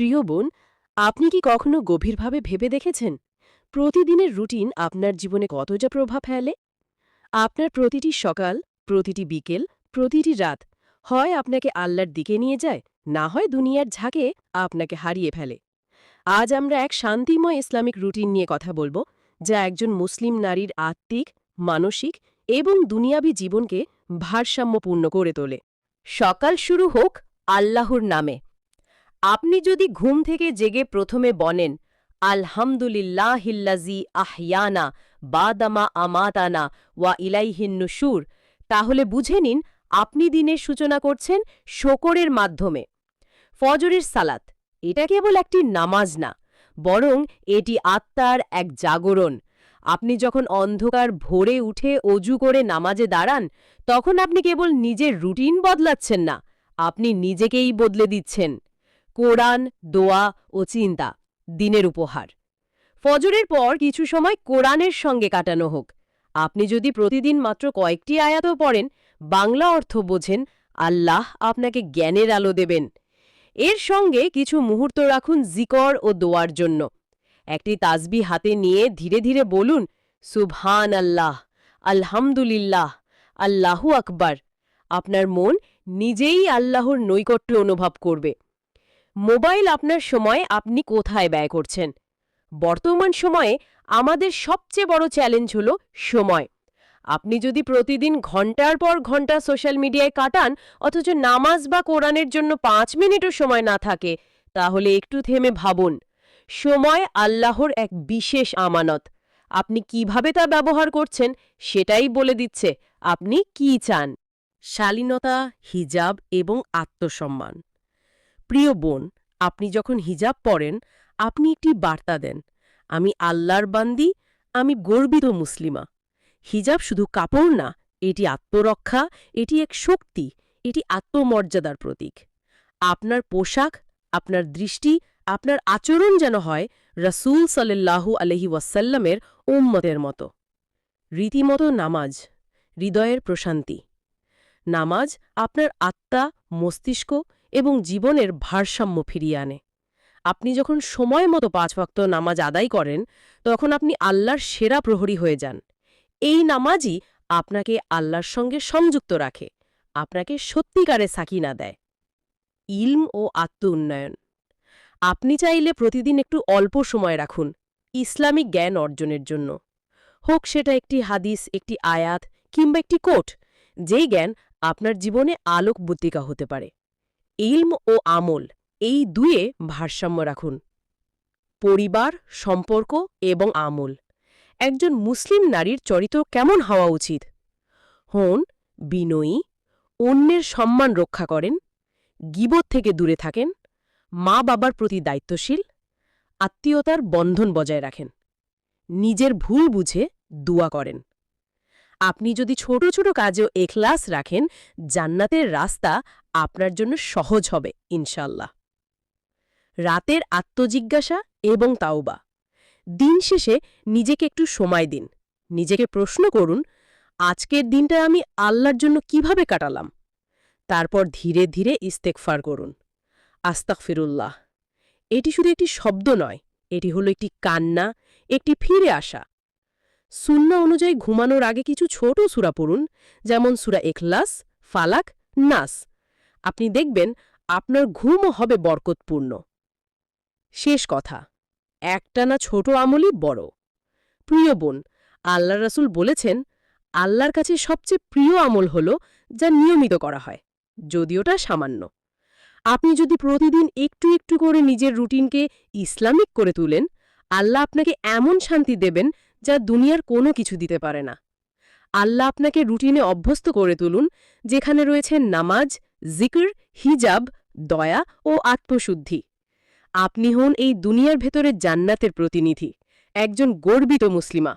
প্রিয় বোন, আপনি কি কখনো গভীরভাবে ভেবে দেখেছেন প্রতিদিনের রুটিন আপনার জীবনে কতটা প্রভাব ফেলে? আপনার প্রতিটি সকাল, প্রতিটি বিকেল, প্রতিটি রাত হয় আপনাকে আল্লাহর দিকে নিয়ে যায়, না হয় দুনিয়ার ঝাঁকে আপনাকে হারিয়ে ফেলে। আজ আমরা এক শান্তিময় ইসলামিক রুটিন নিয়ে কথা বলব, যা একজন মুসলিম নারীর আত্মিক, মানসিক এবং দুনিয়াবী জীবনকে ভারসাম্যপূর্ণ করে তোলে। সকাল শুরু হোক আল্লাহর নামে। আপনি যদি ঘুম থেকে জেগে প্রথমে বনেন আলহামদুলিল্লাহিল্লাজি আহিয়ানা বাদামা আমাতানা ওয়া ইলাইহিন্নুসুর তাহলে বুঝে নিন আপনি দিনের সূচনা করছেন শোকরের মাধ্যমে। ফজরের সালাত, এটা কেবল একটি নামাজ না, বরং এটি আত্মার এক জাগরণ। আপনি যখন অন্ধকার ভোরে উঠে অজু করে নামাজে দাঁড়ান, তখন আপনি কেবল নিজের রুটিন বদলাচ্ছেন না, আপনি নিজেকেই বদলে দিচ্ছেন। কোরআন, দোয়া ও চিন্তা, দিনের উপহার। ফজরের পর কিছু সময় কোরআনের সঙ্গে কাটানো হোক। আপনি যদি প্রতিদিন মাত্র কয়েকটি আয়াতও পড়েন, বাংলা অর্থ বোঝেন, আল্লাহ আপনাকে জ্ঞানের আলো দেবেন। এর সঙ্গে কিছু মুহূর্ত রাখুন জিকর ও দোয়ার জন্য। একটি তাজবি হাতে নিয়ে ধীরে ধীরে বলুন সুবহান আল্লাহ আলহামদুলিল্লাহ, আল্লাহু আকবার। আপনার মন নিজেই আল্লাহর নৈকট্য অনুভব করবে। মোবাইল আপনার সময় আপনি কোথায় ব্যয় করছেন? বর্তমান সময়ে আমাদের সবচেয়ে বড় চ্যালেঞ্জ হল সময়। আপনি যদি প্রতিদিন ঘণ্টার পর ঘণ্টা সোশ্যাল মিডিয়ায় কাটান, অথচ নামাজ বা কোরআনের জন্য পাঁচ মিনিটও সময় না থাকে, তাহলে একটু থেমে ভাবুন। সময় আল্লাহর এক বিশেষ আমানত। আপনি কীভাবে তা ব্যবহার করছেন সেটাই বলে দিচ্ছে আপনি কি চান। শালীনতা, হিজাব এবং আত্মসম্মান। প্রিয় বোন, আপনি যখন হিজাব পরেন, আপনি একটি বার্তা দেন। আমি আল্লাহর বান্দি, আমি গর্বিত মুসলিমা। হিজাব শুধু কাপড় না, এটি আত্মরক্ষা, এটি এক শক্তি, এটি আত্মমর্যাদার প্রতীক। আপনার পোশাক, আপনার দৃষ্টি, আপনার আচরণ যেন হয় রসুল সাল্লাল্লাহু আলহি ওয়াসাল্লামের উম্মতের মতো। রীতিমতো নামাজ, হৃদয়ের প্রশান্তি। নামাজ আপনার আত্মা, মস্তিষ্ক এবং জীবনের ভারসাম্য ফিরিয়ে আনে। আপনি যখন সময় মতো পাঁচ ভক্ত নামাজ আদায় করেন, তখন আপনি আল্লাহর সেরা প্রহরী হয়ে যান। এই নামাজই আপনাকে আল্লাহর সঙ্গে সংযুক্ত রাখে, আপনাকে সত্যিকারে সাকিনা দেয়। ইলম ও আত্ম উন্নয়ন। আপনি চাইলে প্রতিদিন একটু অল্প সময় রাখুন, ইসলামিক জ্ঞান অর্জনের জন্য। হোক সেটা একটি হাদিস, একটি আয়াত কিংবা একটি কোট, যেই জ্ঞান আপনার জীবনে আলোক বুদ্ধিকা হতে পারে। ইলম ও আমল, এই দুয়ে ভারসাম্য রাখুন। পরিবার, সম্পর্ক এবং আমল। একজন মুসলিম নারীর চরিত্র কেমন হওয়া উচিত? হন, বিনয়ী, অন্যের সম্মান রক্ষা করেন, গিবত থেকে দূরে থাকেন মা বাবার প্রতি দায়িত্বশীল, আত্মীয়তার বন্ধন বজায় রাখেন, নিজের ভুল বুঝে দুয়া করেন। আপনি যদি ছোট ছোট কাজেও এখলাস রাখেন, জান্নাতের রাস্তা আপনার জন্য সহজ হবে ইনশাল্লাহ রাতের আত্মজিজ্ঞাসা এবং তাওবা। দিন শেষে নিজেকে একটু সময় দিন। নিজেকে প্রশ্ন করুন, আজকের দিনটা আমি আল্লাহর জন্য কীভাবে কাটালাম? তারপর ধীরে ধীরে ইস্তেকফার করুন। আস্তাক ফিরুল্লাহ এটি শুধু একটি শব্দ নয়, এটি হলো একটি কান্না, একটি ফিরে আসা। শূন্য অনুযায়ী ঘুমানোর আগে কিছু ছোট সুরা পড়ুন, যেমন সুরা এখলাস ফালাক, নাস। আপনি দেখবেন আপনার ঘুমও হবে বরকতপূর্ণ। শেষ কথা, একটানা ছোট আমলই বড়। প্রিয় বোন, আল্লাহ রাসুল বলেছেন, আল্লাহর কাছে সবচেয়ে প্রিয় আমল হল যা নিয়মিত করা হয় যদিওটা সামান্য। আপনি যদি প্রতিদিন একটু একটু করে নিজের রুটিনকে ইসলামিক করে তুলেন, আল্লাহ আপনাকে এমন শান্তি দেবেন যা দুনিয়ার কোনো কিছু দিতে পারে না। আল্লাহ আপনাকে রুটিনে অভ্যস্ত করে তুলুন, যেখানে রয়েছে নামাজ, জিকির, হিজাব, দয়া ও আত্মশুদ্ধি। আপনি হন এই দুনিয়ার ভেতরে জান্নাতের প্রতিনিধি, একজন গর্বিত মুসলিমা।